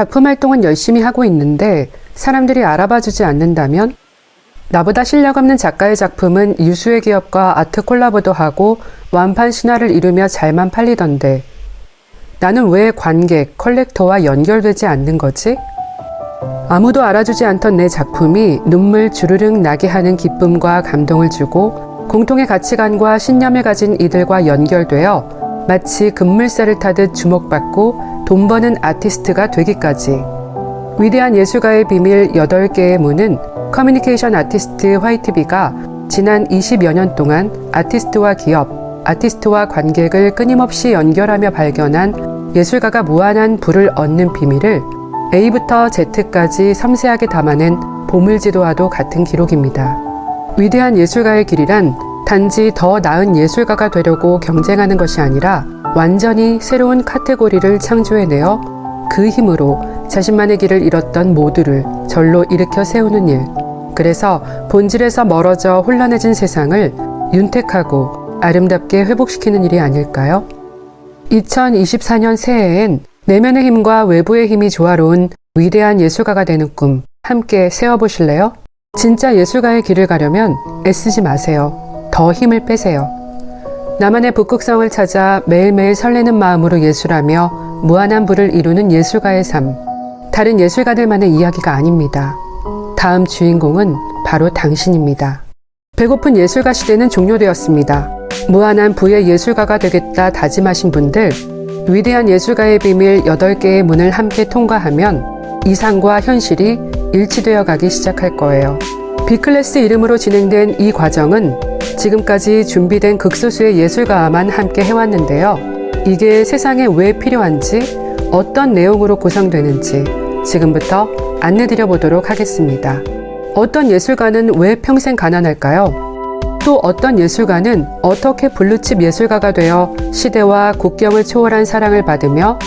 작품 활동은 열심히 하고 있는데 사람들이 알아봐 주지 않는다면? 나보다 실력 없는 작가의 작품은 유수의 기업과 아트 콜라보도 하고 완판 신화를 이루며 잘만 팔리던데 나는 왜 관객, 컬렉터와 연결되지 않는 거지? 아무도 알아주지 않던 내 작품이 눈물 주르륵 나게 하는 기쁨과 감동을 주고 공통의 가치관과 신념을 가진 이들과 연결되어 마치 급물살을 타듯 주목받고 돈 버는 아티스트가 되기까지. 위대한 예술가의 비밀 8개의 문은 커뮤니케이션 아티스트 화이트비가 지난 20여 년 동안 아티스트와 기업, 아티스트와 관객을 끊임없이 연결하며 발견한 예술가가 무한한 부를 얻는 비밀을 A부터 Z까지 섬세하게 담아낸 보물지도와도 같은 기록입니다. 위대한 예술가의 길이란 단지 더 나은 예술가가 되려고 경쟁하는 것이 아니라 완전히 새로운 카테고리를 창조해내어 그 힘으로 자신만의 길을 잃었던 모두를 절로 일으켜 세우는 일. 그래서 본질에서 멀어져 혼란해진 세상을 윤택하고 아름답게 회복시키는 일이 아닐까요? 2024년 새해엔 내면의 힘과 외부의 힘이 조화로운 위대한 예술가가 되는 꿈 함께 세워보실래요? 진짜 예술가의 길을 가려면 애쓰지 마세요. 더 힘을 빼세요. 나만의 북극성을 찾아 매일매일 설레는 마음으로 예술하며 무한한 부를 이루는 예술가의 삶. 다른 예술가들만의 이야기가 아닙니다. 다음 주인공은 바로 당신입니다. 배고픈 예술가 시대는 종료되었습니다. 무한한 부의 예술가가 되겠다 다짐하신 분들, 위대한 예술가의 비밀 8개의 문을 함께 통과하면 이상과 현실이 일치되어 가기 시작할 거예요. B클래스 이름으로 진행된 이 과정은 지금까지 준비된 극소수의 예술가와만 함께 해왔는데요. 이게 세상에 왜 필요한지, 어떤 내용으로 구성되는지 지금부터 안내드려 보도록 하겠습니다. 어떤 예술가는 왜 평생 가난할까요? 또 어떤 예술가는 어떻게 블루칩 예술가가 되어 시대와 국경을 초월한 사랑을 받으며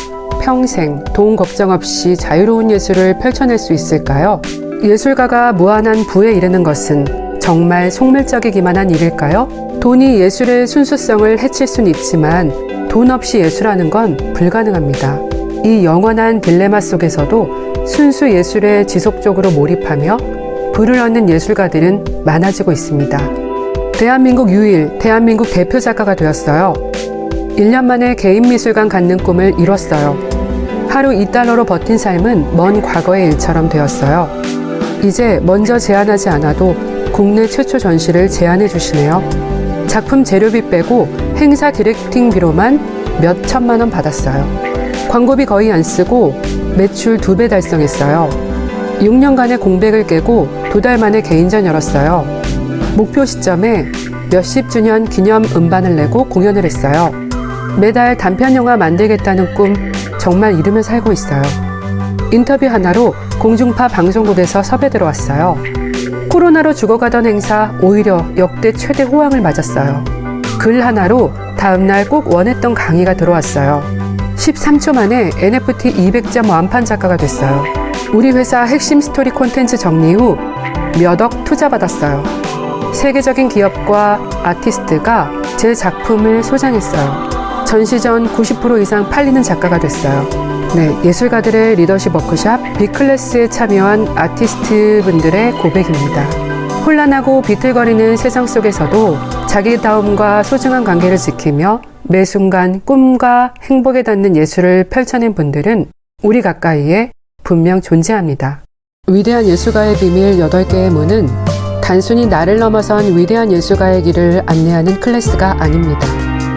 평생 돈 걱정 없이 자유로운 예술을 펼쳐낼 수 있을까요? 예술가가 무한한 부에 이르는 것은 정말 속물적이기만 한 일일까요? 돈이 예술의 순수성을 해칠 순 있지만 돈 없이 예술하는 건 불가능합니다. 이 영원한 딜레마 속에서도 순수 예술에 지속적으로 몰입하며 부를 얻는 예술가들은 많아지고 있습니다. 대한민국 유일, 대한민국 대표 작가가 되었어요. 1년 만에 개인 미술관 갖는 꿈을 이뤘어요. 하루 2달러로 버틴 삶은 먼 과거의 일처럼 되었어요. 이제 먼저 제안하지 않아도 국내 최초 전시를 제안해 주시네요. 작품 재료비 빼고 행사 디렉팅비로만 몇 천만 원 받았어요. 광고비 거의 안 쓰고 매출 두 배 달성했어요. 6년간의 공백을 깨고 두 달 만에 개인전 열었어요. 목표 시점에 몇십 주년 기념 음반을 내고 공연을 했어요. 매달 단편 영화 만들겠다는 꿈 정말 이루며 살고 있어요. 인터뷰 하나로 공중파 방송국에서 섭외 들어왔어요. 코로나로 죽어가던 행사 오히려 역대 최대 호황을 맞았어요. 글 하나로 다음날 꼭 원했던 강의가 들어왔어요. 13초 만에 NFT 200점 완판 작가가 됐어요. 우리 회사 핵심 스토리 콘텐츠 정리 후 몇 억 투자받았어요. 세계적인 기업과 아티스트가 제 작품을 소장했어요. 전시 전 90% 이상 팔리는 작가가 됐어요. 네, 예술가들의 리더십 워크샵 B클래스에 참여한 아티스트 분들의 고백입니다. 혼란하고 비틀거리는 세상 속에서도 자기다움과 소중한 관계를 지키며 매 순간 꿈과 행복에 닿는 예술을 펼쳐낸 분들은 우리 가까이에 분명 존재합니다. 위대한 예술가의 비밀 8개의 문은 단순히 나를 넘어선 위대한 예술가의 길을 안내하는 클래스가 아닙니다.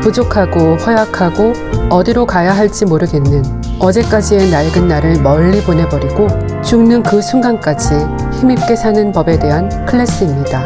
부족하고 허약하고 어디로 가야 할지 모르겠는 어제까지의 낡은 나를 멀리 보내버리고 죽는 그 순간까지 힘있게 사는 법에 대한 클래스입니다.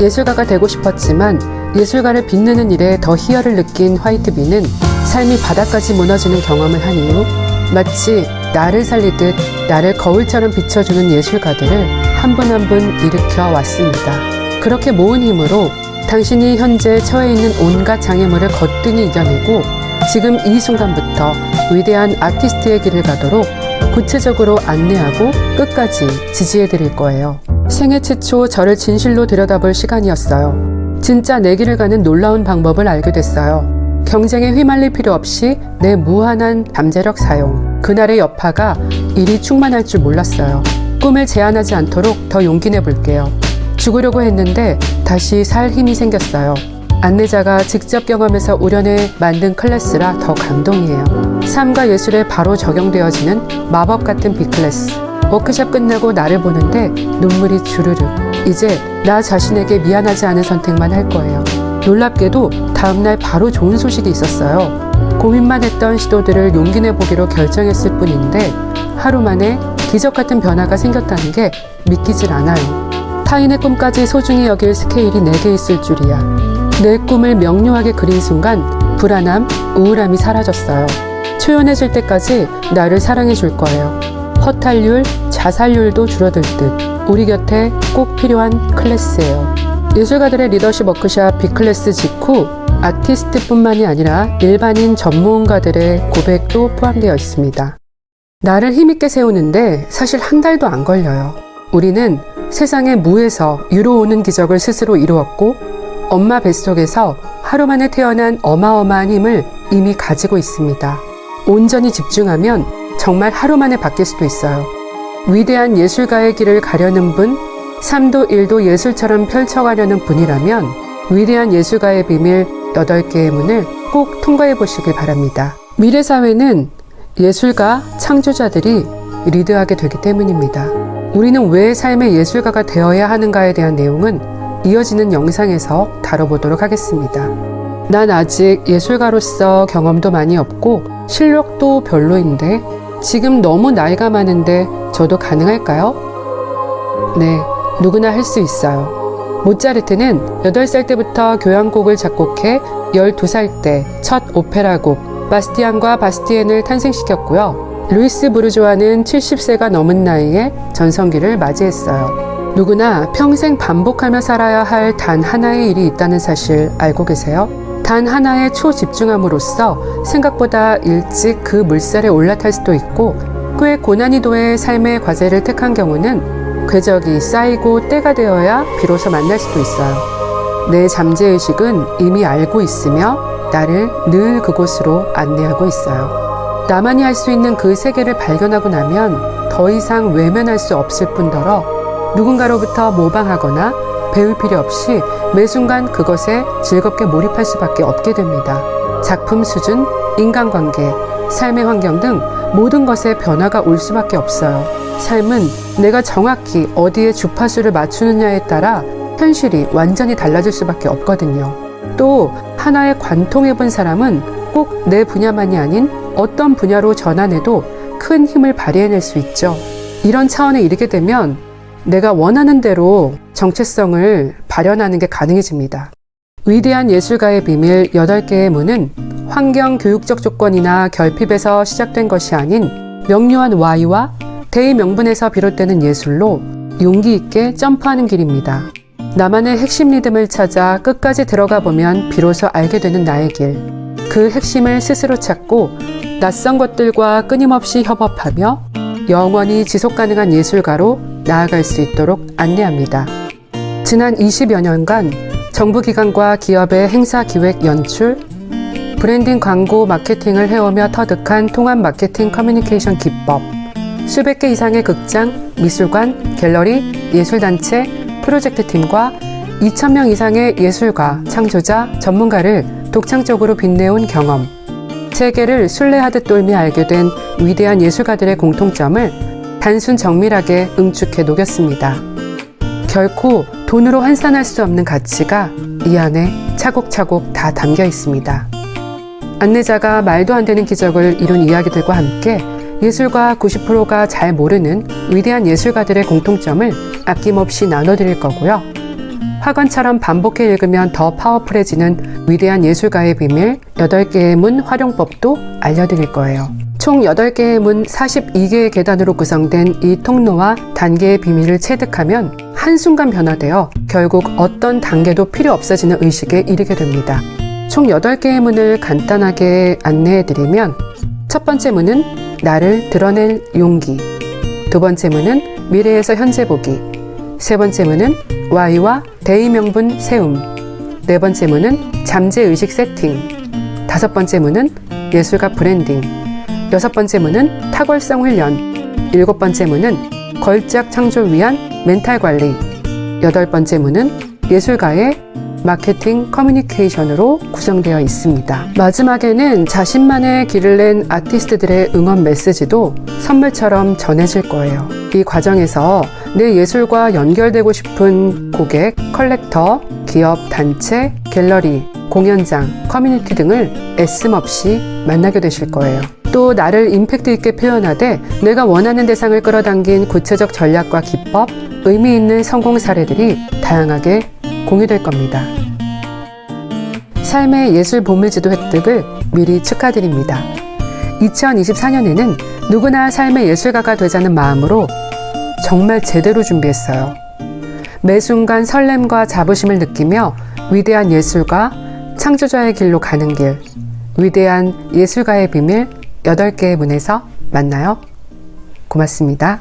예술가가 되고 싶었지만 예술가를 빛내는 일에 더 희열을 느낀 화이트비는 삶이 바닥까지 무너지는 경험을 한 이후 마치 나를 살리듯 나를 거울처럼 비춰주는 예술가들을 한 분 한 분 일으켜 왔습니다. 그렇게 모은 힘으로 당신이 현재 처해 있는 온갖 장애물을 거뜬히 이겨내고 지금 이 순간부터 위대한 아티스트의 길을 가도록 구체적으로 안내하고 끝까지 지지해 드릴 거예요. 생애 최초 저를 진실로 들여다볼 시간이었어요. 진짜 내 길을 가는 놀라운 방법을 알게 됐어요. 경쟁에 휘말릴 필요 없이 내 무한한 잠재력 사용. 그날의 여파가 일이 충만할 줄 몰랐어요. 꿈을 제한하지 않도록 더 용기 내볼게요. 죽으려고 했는데 다시 살 힘이 생겼어요. 안내자가 직접 경험해서 우려내 만든 클래스라 더 감동이에요. 삶과 예술에 바로 적용되어지는 마법 같은 B클래스. 워크숍 끝나고 나를 보는데 눈물이 주르륵. 이제 나 자신에게 미안하지 않은 선택만 할 거예요. 놀랍게도 다음날 바로 좋은 소식이 있었어요. 고민만 했던 시도들을 용기 내보기로 결정했을 뿐인데 하루 만에 기적 같은 변화가 생겼다는 게 믿기질 않아요. 타인의 꿈까지 소중히 여길 스케일이 내게 있을 줄이야. 내 꿈을 명료하게 그린 순간 불안함, 우울함이 사라졌어요. 초연해질 때까지 나를 사랑해 줄 거예요. 허탈률, 자살률도 줄어들 듯 우리 곁에 꼭 필요한 클래스예요. 예술가들의 리더십 워크샵 B클래스 직후 아티스트뿐만이 아니라 일반인 전문가들의 고백도 포함되어 있습니다. 나를 힘있게 세우는데 사실 한 달도 안 걸려요. 우리는 세상의 무에서 유로 오는 기적을 스스로 이루었고 엄마 뱃속에서 하루 만에 태어난 어마어마한 힘을 이미 가지고 있습니다. 온전히 집중하면 정말 하루 만에 바뀔 수도 있어요. 위대한 예술가의 길을 가려는 분, 삶도 일도 예술처럼 펼쳐가려는 분이라면 위대한 예술가의 비밀 8개의 문을 꼭 통과해 보시길 바랍니다. 미래 사회는 예술가, 창조자들이 리드하게 되기 때문입니다. 우리는 왜 삶의 예술가가 되어야 하는가에 대한 내용은 이어지는 영상에서 다뤄보도록 하겠습니다. 난 아직 예술가로서 경험도 많이 없고 실력도 별로인데 지금 너무 나이가 많은데 저도 가능할까요? 네, 누구나 할 수 있어요. 모차르트는 8살 때부터 교향곡을 작곡해 12살 때 첫 오페라곡 바스티안과 바스티엔을 탄생시켰고요. 루이스 부르조아는 70세가 넘은 나이에 전성기를 맞이했어요. 누구나 평생 반복하며 살아야 할 단 하나의 일이 있다는 사실 알고 계세요? 단 하나에 초집중함으로써 생각보다 일찍 그 물살에 올라탈 수도 있고 꽤 고난이도의 삶의 과제를 택한 경우는 궤적이 쌓이고 때가 되어야 비로소 만날 수도 있어요. 내 잠재의식은 이미 알고 있으며 나를 늘 그곳으로 안내하고 있어요. 나만이 할 수 있는 그 세계를 발견하고 나면 더 이상 외면할 수 없을 뿐더러 누군가로부터 모방하거나 배울 필요 없이 매 순간 그것에 즐겁게 몰입할 수밖에 없게 됩니다. 작품 수준, 인간관계, 삶의 환경 등 모든 것에 변화가 올 수밖에 없어요. 삶은 내가 정확히 어디에 주파수를 맞추느냐에 따라 현실이 완전히 달라질 수밖에 없거든요. 또 하나에 관통해 본 사람은 꼭 내 분야만이 아닌 어떤 분야로 전환해도 큰 힘을 발휘해낼 수 있죠. 이런 차원에 이르게 되면 내가 원하는 대로 정체성을 발현하는 게 가능해집니다. 위대한 예술가의 비밀 8개의 문은 환경 교육적 조건이나 결핍에서 시작된 것이 아닌 명료한 Y와 대의 명분에서 비롯되는 예술로 용기 있게 점프하는 길입니다. 나만의 핵심 리듬을 찾아 끝까지 들어가 보면 비로소 알게 되는 나의 길. 그 핵심을 스스로 찾고 낯선 것들과 끊임없이 협업하며 영원히 지속 가능한 예술가로 나아갈 수 있도록 안내합니다. 지난 20여 년간 정부기관과 기업의 행사 기획 연출, 브랜딩 광고 마케팅을 해오며 터득한 통합 마케팅 커뮤니케이션 기법, 수백 개 이상의 극장, 미술관, 갤러리, 예술단체, 프로젝트 팀과 2,000명 이상의 예술가, 창조자, 전문가를 독창적으로 빛내온 경험, 세계를 순례하듯 돌며 알게 된 위대한 예술가들의 공통점을 단순 정밀하게 응축해 녹였습니다. 결코 돈으로 환산할 수 없는 가치가 이 안에 차곡차곡 다 담겨 있습니다. 안내자가 말도 안 되는 기적을 이룬 이야기들과 함께 예술가 90%가 잘 모르는 위대한 예술가들의 공통점을 아낌없이 나눠드릴 거고요. 화관처럼 반복해 읽으면 더 파워풀해지는 위대한 예술가의 비밀 8개의 문 활용법도 알려드릴 거예요. 총 8개의 문 42개의 계단으로 구성된 이 통로와 단계의 비밀을 체득하면 한순간 변화되어 결국 어떤 단계도 필요 없어지는 의식에 이르게 됩니다. 총 8개의 문을 간단하게 안내해 드리면 첫 번째 문은 나를 드러낼 용기. 두 번째 문은 미래에서 현재 보기. 세 번째 문은 Y와 대의 명분 세움. 네 번째 문은 잠재 의식 세팅. 다섯 번째 문은 예술가 브랜딩. 여섯 번째 문은 탁월성 훈련. 일곱 번째 문은 걸작 창조를 위한 멘탈 관리. 여덟 번째 문은 예술가의 마케팅 커뮤니케이션으로 구성되어 있습니다. 마지막에는 자신만의 길을 낸 아티스트들의 응원 메시지도 선물처럼 전해질 거예요. 이 과정에서 내 예술과 연결되고 싶은 고객, 컬렉터, 기업, 단체, 갤러리, 공연장, 커뮤니티 등을 애씀 없이 만나게 되실 거예요. 또 나를 임팩트 있게 표현하되 내가 원하는 대상을 끌어당긴 구체적 전략과 기법, 의미 있는 성공 사례들이 다양하게 공유될 겁니다. 삶의 예술 보물지도 획득을 미리 축하드립니다. 2024년에는 누구나 삶의 예술가가 되자는 마음으로 정말 제대로 준비했어요. 매 순간 설렘과 자부심을 느끼며 위대한 예술가, 창조자의 길로 가는 길, 위대한 예술가의 비밀 8개의 문에서 만나요. 고맙습니다.